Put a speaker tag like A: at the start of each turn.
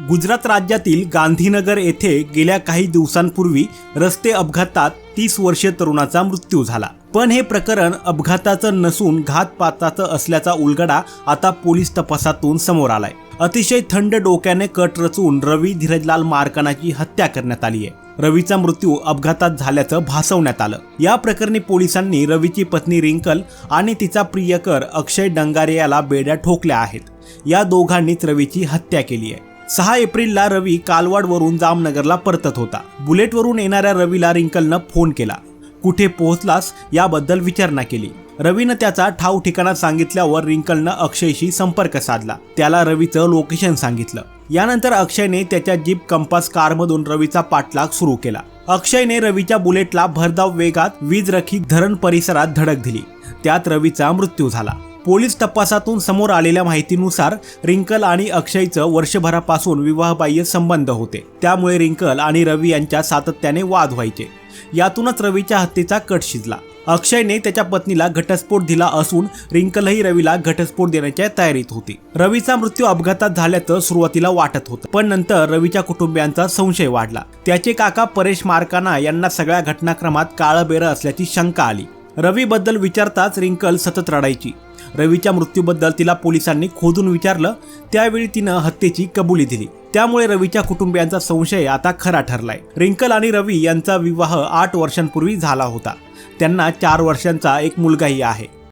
A: गुजरात राज्यातील गांधीनगर येथे गेल्या काही दिवसांपूर्वी रस्ते अपघातात तीस वर्षीय तरुणाचा मृत्यू झाला. पण हे प्रकरण अपघाताचं नसून घातपाताचं असल्याचा उलगडा आता पोलीस तपासातून समोर आलाय. अतिशय थंड डोक्याने कट रचून रवी धीरजलाल मारकानाची हत्या करण्यात आली आहे. रवीचा मृत्यू अपघातात झाल्याचं भासवण्यात आलं. या प्रकरणी पोलिसांनी रवीची पत्नी रिंकल आणि तिचा प्रियकर अक्षय डंगारे याला बेड्या ठोकल्या आहेत. या दोघांनीच रवीची हत्या केली आहे. सहा एप्रिलला रवी कालवाडवरून जामनगरला परतत होता. बुलेटवरून येणाऱ्या रवीला रिंकलनं फोन केला. कुठे पोहोचलास याबद्दल विचारणा केली. रवीनं त्याचा ठाव ठिकाणा सांगितल्यावर रिंकलनं अक्षयशी संपर्क साधला. त्याला रवीचं लोकेशन सांगितलं. यानंतर अक्षयने त्याच्या जीप कंपास कारमधून रवीचा पाठलाग सुरू केला. अक्षयने रवीच्या बुलेटला भरधाव वेगात वीज रखी धरण परिसरात धडक दिली. त्यात रवीचा मृत्यू झाला. पोलीस तपासातून समोर आलेल्या माहितीनुसार रिंकल आणि अक्षयचं वर्षभरापासून विवाहबाह्य संबंध होते. त्यामुळे रिंकल आणि रवी यांच्या सातत्याने वाद व्हायचे. यातूनच रवीच्या हत्येचा कट शिजला. अक्षयने त्याच्या पत्नीला घटस्फोट दिला असून रिंकलही रवीला घटस्फोट देण्याच्या तयारीत होती. रवीचा मृत्यू अपघातात झाल्याचं सुरुवातीला वाटत होतं. पण नंतर रवीच्या कुटुंबियांचा संशय वाढला. त्याचे काका परेश मारकाना यांना सगळ्या घटनाक्रमात काळबेरं असल्याची शंका आली. रवीबद्दल विचारताच रिंकल सतत रडायची. रवीच्या मृत्यूबद्दल तिला पोलिसांनी खोदून विचारलं त्यावेळी तिनं हत्येची कबुली दिली. त्यामुळे रवीच्या कुटुंबियांचा संशय आता खरा ठरलाय. रिंकल आणि रवी यांचा विवाह आठ वर्षांपूर्वी झाला होता. त्यांना चार वर्षांचा एक मुलगाही आहे.